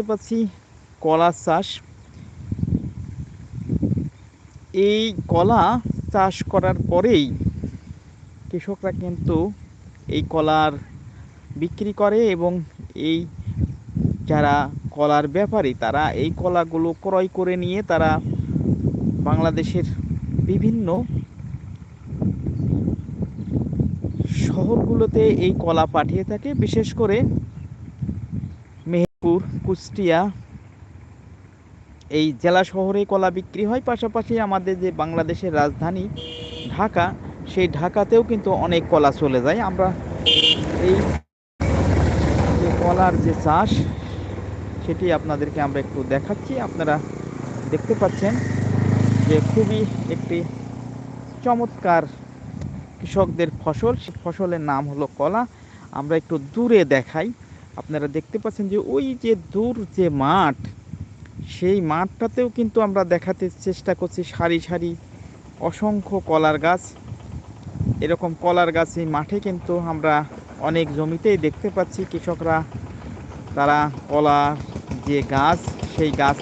দেখতে পাচ্ছি কলা চাষ। এই কলা চাষ করার পরেই কৃষকরা কিন্তু এই কলার বিক্রি করে এবং এই যারা কলার ব্যাপারী, তারা এই কলাগুলো ক্রয় করে নিয়ে তারা বাংলাদেশের বিভিন্ন শহরগুলোতে এই কলা পাঠিয়ে থাকে। বিশেষ করে কুষ্টিয়া, এই জেলা শহরে কলা বিক্রি হয়। পাশাপাশি আমাদের যে বাংলাদেশের রাজধানী ঢাকা, সেই ঢাকাতেও কিন্তু অনেক কলা চলে যায়। আমরা এই যে কলার যে চাষ, সেটি আপনাদেরকে আমরা একটু দেখাচ্ছি। আপনারা দেখতে পাচ্ছেন যে খুবই একটি চমৎকার কৃষকদের ফসল। সেই ফসলের নাম হলো কলা। আমরা একটু দূরে দেখাই। আপনারা দেখতে পাচ্ছেন যে ওই যে দূর যে মাঠ, সেই মাঠটাতেও কিন্তু আমরা দেখাতে চেষ্টা করছি সারি সারি অসংখ্য কলার গাছ। এরকম কলার গাছ এই মাঠে কিন্তু আমরা অনেক জমিতেই দেখতে পাচ্ছি কৃষকরা, তারা কলার যে গাছ, সেই গাছ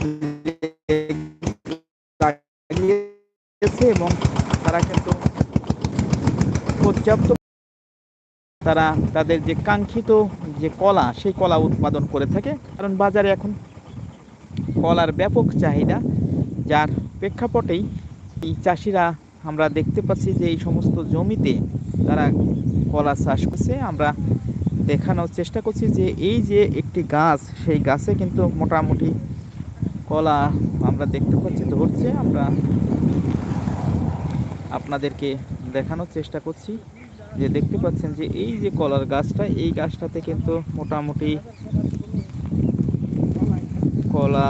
এবং তারা কিন্তু পর্যাপ্ত তারা তাদের যে কাঙ্ক্ষিত যে কলা, সেই কলা উৎপাদন করে থাকে। কারণ বাজারে এখন কলার ব্যাপক চাহিদা, যার প্রেক্ষাপটেই এই চাষিরা আমরা দেখতে পাচ্ছি যে এই সমস্ত জমিতে তারা কলা চাষ করছে। আমরা দেখানোর চেষ্টা করছি যে এই যে একটি গাছ, সেই গাছে কিন্তু মোটামুটি কলা আমরা দেখতে পাচ্ছি ধরছে। আমরা আপনাদেরকে দেখানোর চেষ্টা করছি। যে দেখতে পাচ্ছেন যে এই যে কলার গাছটা, এই গাছটাতে কিন্তু মোটামুটি কলা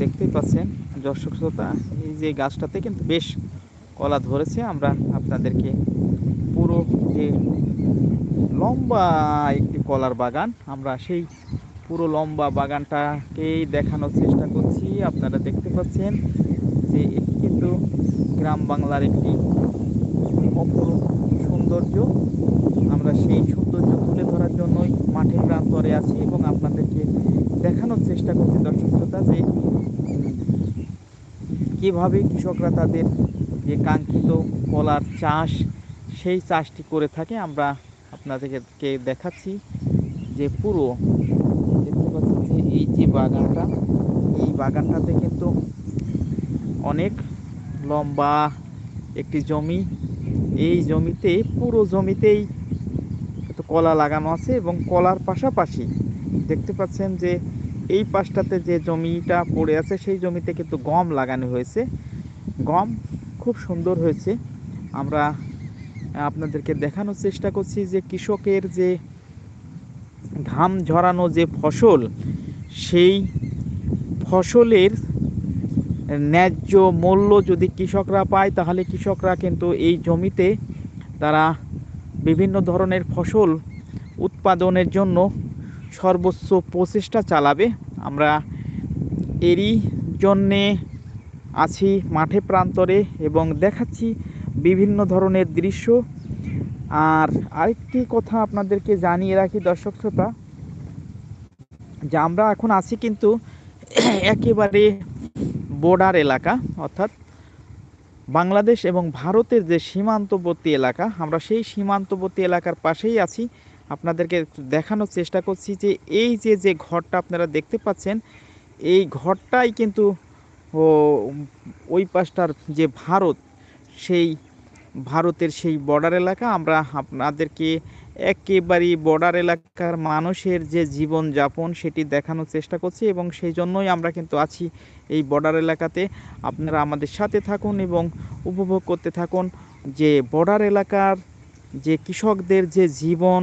দেখতেই পাচ্ছেন। দর্শক শ্রোতা, এই যে গাছটাতে কিন্তু বেশ কলা ধরেছে। আমরা আপনাদেরকে পুরো যে লম্বা একটি কলার বাগান, আমরা সেই পুরো লম্বা বাগানটাকেই দেখানোর চেষ্টা করছি। আপনারা দেখতে পাচ্ছেন যে এটি কিন্তু গ্রাম বাংলার একটি অপরূপ সৌন্দর্য আমরা সেই সৌন্দর্য তুলে ধরার জন্যই মাঠে প্রান্তরে আছি এবং আপনাদেরকে দেখানোর চেষ্টা করছি দর্শক শ্রোতা যে কীভাবে কৃষকরা তাদের যে কাঙ্ক্ষিত কলার চাষ, সেই চাষটি করে থাকে, আমরা আপনাদেরকে দেখাচ্ছি যে পুরো দেখতে পাচ্ছেন যে এই যে বাগানটা, এই বাগানটাতে কিন্তু অনেক লম্বা একটি জমি এই জমিতে, পুরো জমিতেই কলা লাগানো আছে এবং কলার পাশাপাশি দেখতে পাচ্ছেন যে এই পাশটাতে যে জমিটা পড়ে আছে, সেই জমিতে কিন্তু গম লাগানো হয়েছে। গম খুব সুন্দর হয়েছে। আমরা আপনাদেরকে দেখানোর চেষ্টা করছি যে কৃষকের যে ঘাম ঝরানো যে ফসল, সেই ফসলের ন্যায্য মূল্য যদি কৃষকরা পায়, তাহলে কৃষকরা কিন্তু এই জমিতে তারা বিভিন্ন ধরনের ফসল উৎপাদনের জন্য সর্বোচ্চ প্রচেষ্টা চালাবে। আমরা এরই জন্যে আছি মাঠে প্রান্তরে এবং দেখাচ্ছি বিভিন্ন ধরনের দৃশ্য। আর আরেকটি কথা আপনাদেরকে জানিয়ে রাখি দর্শক শ্রোতা, যে আমরা এখন আছি কিন্তু একেবারে বর্ডার এলাকা, অর্থাৎ বাংলাদেশ এবং ভারতের যে সীমান্তবর্তী এলাকা, আমরা সেই সীমান্তবর্তী এলাকার পাশেই আছি। আপনাদেরকে দেখানোর চেষ্টা করছি যে এই যে যে ঘরটা আপনারা দেখতে পাচ্ছেন, এই ঘরটাই কিন্তু ওই পাশটার যে ভারত, সেই ভারতের সেই বর্ডার এলাকা। আমরা আপনাদেরকে একেবারেই বর্ডার এলাকার মানুষের যে জীবনযাপন সেটি দেখানোর চেষ্টা করছি এবং সেই জন্যই আমরা কিন্তু আছি এই বর্ডার এলাকাতে। আপনারা আমাদের সাথে থাকুন এবং উপভোগ করতে থাকুন যে বর্ডার এলাকার যে কৃষকদের যে জীবন,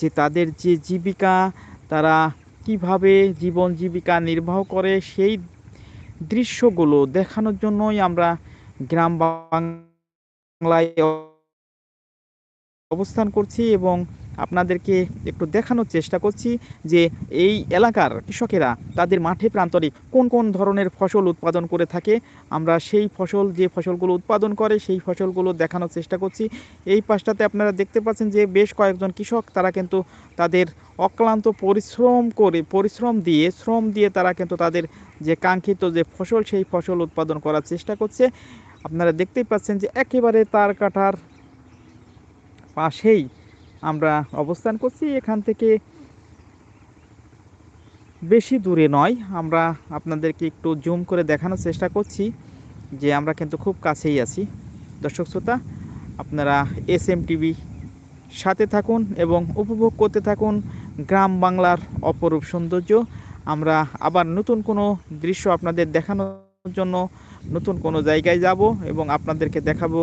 যে তাদের যে জীবিকা, তারা কীভাবে জীবন জীবিকা নির্বাহ করে সেই দৃশ্যগুলো দেখানোর জন্যই আমরা গ্রাম বাংলায় অবস্থান করছি এবং আপনাদেরকে একটু দেখানোর চেষ্টা করছি যে এই এলাকার কৃষকেরা তাদের মাঠে প্রান্তরে কোন কোন ধরনের ফসল উৎপাদন করে থাকে। আমরা সেই ফসল, যে ফসলগুলো উৎপাদন করে, সেই ফসলগুলো দেখানোর চেষ্টা করছি। এই পাশটাতে আপনারা দেখতে পাচ্ছেন যে বেশ কয়েকজন কৃষক তারা কিন্তু তাদের অক্লান্ত পরিশ্রম করে, পরিশ্রম দিয়ে, শ্রম দিয়ে তারা কিন্তু তাদের যে কাঙ্ক্ষিত যে ফসল, সেই ফসল উৎপাদন করার চেষ্টা করছে। আপনারা দেখতেই পাচ্ছেন যে একেবারে তার কাটার পাশেই আমরা অবস্থান করছি। এখান থেকে বেশি দূরে নয়। আমরা আপনাদেরকে একটু জুম করে দেখানোর চেষ্টা করছি যে আমরা কিন্তু খুব কাছেই আছি। দর্শক শ্রোতা, আপনারা এস এম টিভি সাথে থাকুন এবং উপভোগ করতে থাকুন গ্রাম বাংলার অপরূপ সৌন্দর্য। আমরা আবার নতুন কোনো দৃশ্য আপনাদের দেখানোর জন্য নতুন কোনো জায়গায় যাব এবং আপনাদেরকে দেখাবো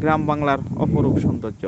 গ্রাম বাংলার অপরূপ সৌন্দর্য।